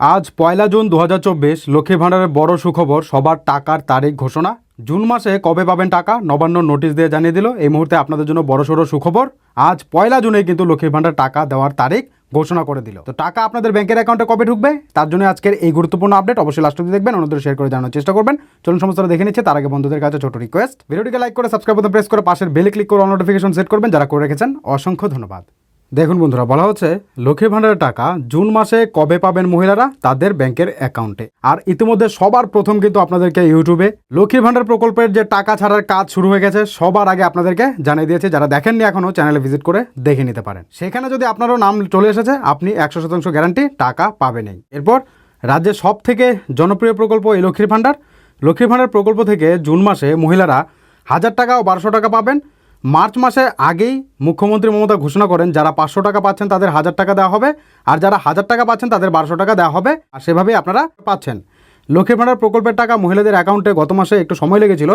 আজ পয়লা জুন দু হাজার চব্বিশ লক্ষ্মী ভাণ্ডারের বড় সুখবর, সবার টাকার তারিখ ঘোষণা। জুন মাসে কবে পাবেন টাকা? নবান্ন নোটিশ দিয়ে জানিয়ে দিল। এই মুহূর্তে আপনাদের জন্য বড় সড়ো সুখবর, আজ পয়লা জুনে কিন্তু লক্ষ্মী ভাণ্ডার টাকা দেওয়ার তারিখ ঘোষণা করে দিল। তো টাকা আপনাদের ব্যাংকের অ্যাকাউন্টে কবে ঢুকবে? তার জন্য আজকের এই গুরুত্বপূর্ণ আপডেট অবশ্যই লাস্ট অব্দি দেখবেন, অন্যদের শেয়ার করে জানার চেষ্টা করবেন। চলুন সমস্তটা দেখে নিচ্ছে, তার আগে বন্ধুদের কাছে ছোট রিকোয়েস্ট ভিডিওটিকে লাইক করে সাবস্ক্রাইব করতে প্রেস করে, পাশের বেলে ক্লিক করে নোটিফিকেশন সেট করবেন। যারা করে রেখেছেন, অসংখ্য ধন্যবাদ। দেখুন বন্ধুরা, বলা হচ্ছে লক্ষ্মী ভাণ্ডারের টাকা জুন মাসে কবে পাবেন মহিলারা? তাদের ব্যাংকের অ্যাকাউন্টে। আর ইতিমধ্যে সবার প্রথম কিন্তু আপনাদেরকে ইউটিউবে লক্ষ্মী ভাণ্ডার প্রকল্পের যে টাকা ছাড়ার কাজ শুরু হয়ে গেছে, সবার আগে আপনাদেরকে জানিয়ে দিয়েছে, যারা দেখেননি এখনও চ্যানেলে ভিজিট করে দেখে নিতে পারেন। সেখানে যদি আপনারও নাম চলে এসেছে, আপনি একশো শতাংশ গ্যারান্টি টাকা পাবেনই এরপর, রাজ্যের সব থেকে জনপ্রিয় প্রকল্প এই লক্ষ্মীর ভাণ্ডার। লক্ষ্মীর ভাণ্ডার প্রকল্প থেকে জুন মাসে মহিলারা হাজার টাকা ও বারোশো টাকা পাবেন। মার্চ মাসে আগেই মুখ্যমন্ত্রী মমতা ঘোষণা করেন, যারা পাঁচশো টাকা পাচ্ছেন তাদের হাজার টাকা দেওয়া হবে, আর যারা হাজার টাকা পাচ্ছেন তাদের বারোশো টাকা দেওয়া হবে, আর সেভাবেই আপনারা পাচ্ছেন। লক্ষ্মী ভাণ্ডার প্রকল্পের টাকা মহিলাদের অ্যাকাউন্টে গত মাসে একটু সময় লেগেছিল,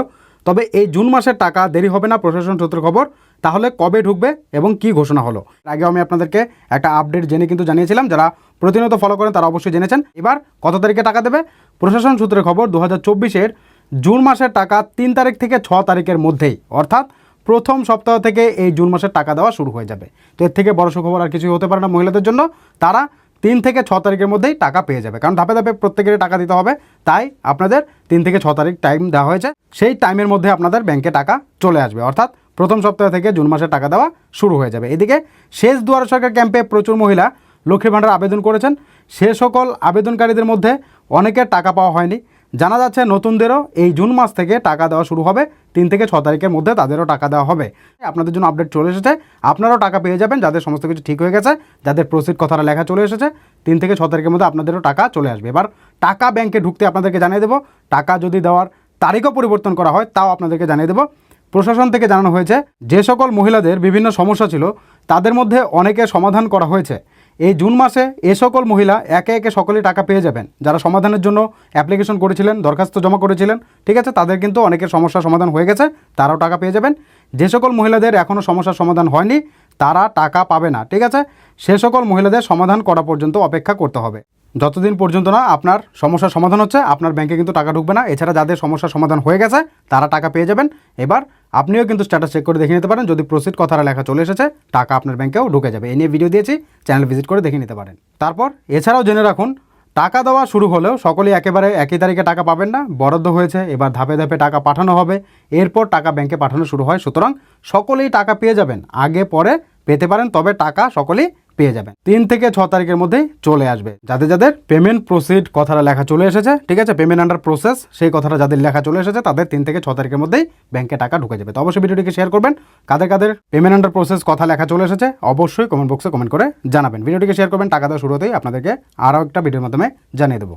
তবে এই জুন মাসের টাকা দেরি হবে না, প্রশাসন সূত্র খবর। তাহলে কবে ঢুকবে এবং কি ঘোষণা হলো? আগে আমি আপনাদেরকে একটা আপডেট জেনে কিন্তু জানিয়েছিলাম, যারা প্রতিনিয়ত ফলো করেন তারা অবশ্যই জেনেছেন। এবার কত তারিখে টাকা দেবে? প্রশাসন সূত্রের খবর, দু হাজার জুন মাসের টাকা তিন তারিখ থেকে ছ তারিখের মধ্যেই, অর্থাৎ প্রথম সপ্তাহ থেকে এই জুন মাসের টাকা দেওয়া শুরু হয়ে যাবে। তো এর থেকে বড় সুখবর আর কিছুই হতে পারে না মহিলাদের জন্য। তারা তিন থেকে ছ তারিখের মধ্যেই টাকা পেয়ে যাবে। কারণ ধাপে ধাপে প্রত্যেকেরই টাকা দিতে হবে। তাই আপনাদের তিন থেকে ছ তারিখ টাইম দেওয়া হয়েছে। সেই টাইমের মধ্যে আপনাদের ব্যাংকে টাকা চলে আসবে। অর্থাৎ প্রথম সপ্তাহ থেকে জুন মাসের টাকা দেওয়া শুরু হয়ে যাবে। এদিকে শেষ দুয়ার সরকার ক্যাম্পে প্রচুর মহিলা লক্ষ্মীর ভাণ্ডার আবেদন করেছেন। সে সকল আবেদনকারীদের মধ্যে অনেকের টাকা পাওয়া হয়নি। জানা যাচ্ছে নতুনদেরও এই জুন মাস থেকে টাকা দেওয়া শুরু হবে। তিন থেকে ছ তারিখের মধ্যে তাদেরও টাকা দেওয়া হবে। আপনাদের জন্য আপডেট চলে এসেছে। আপনারাও টাকা পেয়ে যাবেন যাদের সমস্ত কিছু ঠিক হয়ে গেছে, যাদের প্রসিড কথাটা লেখা চলে এসেছে, তিন থেকে ছ তারিখের মধ্যে আপনাদেরও টাকা চলে আসবে। এবার টাকা ব্যাংকে ঢুকতে আপনাদেরকে জানিয়ে দেবো। টাকা যদি দেওয়ার তারিখও পরিবর্তন করা হয়, তাও আপনাদেরকে জানিয়ে দেবো। প্রশাসন থেকে জানানো হয়েছে, যে সকল মহিলাদের বিভিন্ন সমস্যা ছিল, তাদের মধ্যে অনেকে সমাধান করা হয়েছে। এই জুন মাসে এ সকল মহিলা একে একে সকলে টাকা পেয়ে যাবেন। যারা সমাধানের জন্য অ্যাপ্লিকেশন করেছিলেন, দরখাস্ত জমা করেছিলেন, ঠিক আছে? তাদের কিন্তু অনেকের সমস্যার সমাধান হয়ে গেছে, তারাও টাকা পেয়ে যাবেন। যে সকল মহিলাদের এখনও সমস্যার সমাধান হয়নি, তারা টাকা পাবে না, ঠিক আছে? সে সকল মহিলাদের সমাধান করা পর্যন্ত অপেক্ষা করতে হবে। যতদিন পর্যন্ত না আপনার সমস্যার সমাধান হচ্ছে, আপনার ব্যাংকে কিন্তু টাকা ঢুকবে না। এছাড়া যাদের সমস্যার সমাধান হয়ে গেছে, তারা টাকা পেয়ে যাবেন। এবার আপনিও কিন্তু স্ট্যাটাস চেক করে দেখে নিতে পারেন। যদি প্রসিড কথাটা লেখা চলে এসেছে, টাকা আপনার ব্যাংকেও ঢুকে যাবে। এ নিয়ে ভিডিও দিয়েছি চ্যানেল ভিজিট করে দেখে নিতে পারেন। তারপর এছাড়াও জেনে রাখুন, টাকা দেওয়া শুরু হলেও সকলেই একেবারে একই তারিখে টাকা পাবেন না। বরাদ্দ হয়েছে, এবার ধাপে ধাপে টাকা পাঠানো হবে। এরপর টাকা ব্যাংকে পাঠানো শুরু হয়। সুতরাং সকলেই টাকা পেয়ে যাবেন। আগে, পরে পেতে পারেন, তবে টাকা সকলেই পেয়ে যাবেন। তিন থেকে ছ তারিখের মধ্যেই চলে আসবে। যাদের যাদের পেমেন্ট প্রসিড কথাটা লেখা চলে এসেছে, ঠিক আছে? পেমেন্ট আন্ডার প্রসেস সেই কথাটা যাদের লেখা চলে এসেছে, তাদের তিন থেকে ছ তারিখের মধ্যেই ব্যাংকে টাকা ঢুকে যাবে। তো অবশ্যই ভিডিওটিকে শেয়ার করবেন। কাদের কাদের পেমেন্ট আন্ডার প্রসেস কথা লেখা চলে এসেছে, অবশ্যই কমেন্ট বক্সে কমেন্ট করে জানাবেন। ভিডিওটিকে শেয়ার করবেন, টাকা দেওয়া শুরু হতেই আপনাদেরকে আরও একটা ভিডিওর মাধ্যমে জানিয়ে দেবো।